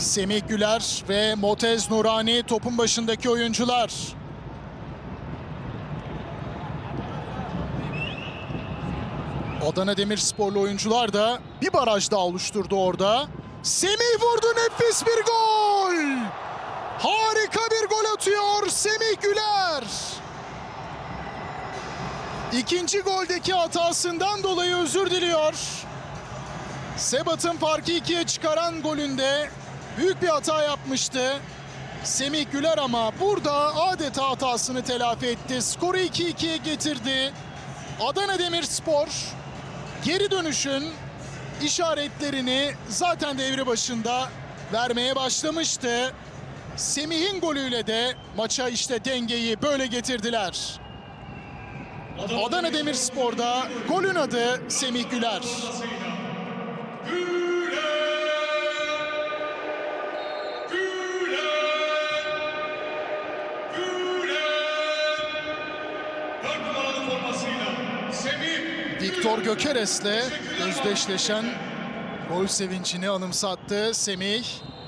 Semih Güler ve Motez Nurani topun başındaki oyuncular. Adana Demirsporlu oyuncular da bir baraj daha oluşturdu orada. Semih vurdu nefis bir gol. Harika bir gol atıyor Semih Güler. İkinci goldeki hatasından dolayı özür diliyor. Sebat'ın farkı ikiye çıkaran golünde büyük bir hata yapmıştı. Semih Güler ama burada adeta hatasını telafi etti. Skoru 2-2'ye getirdi. Adana Demirspor geri dönüşün işaretlerini zaten devre başında vermeye başlamıştı. Semih'in golüyle de maça işte dengeyi böyle getirdiler. Adana Demirspor'da golün adı Semih Güler. Viktor Gökeres'le özdeşleşen gol sevincini anımsattı Semih.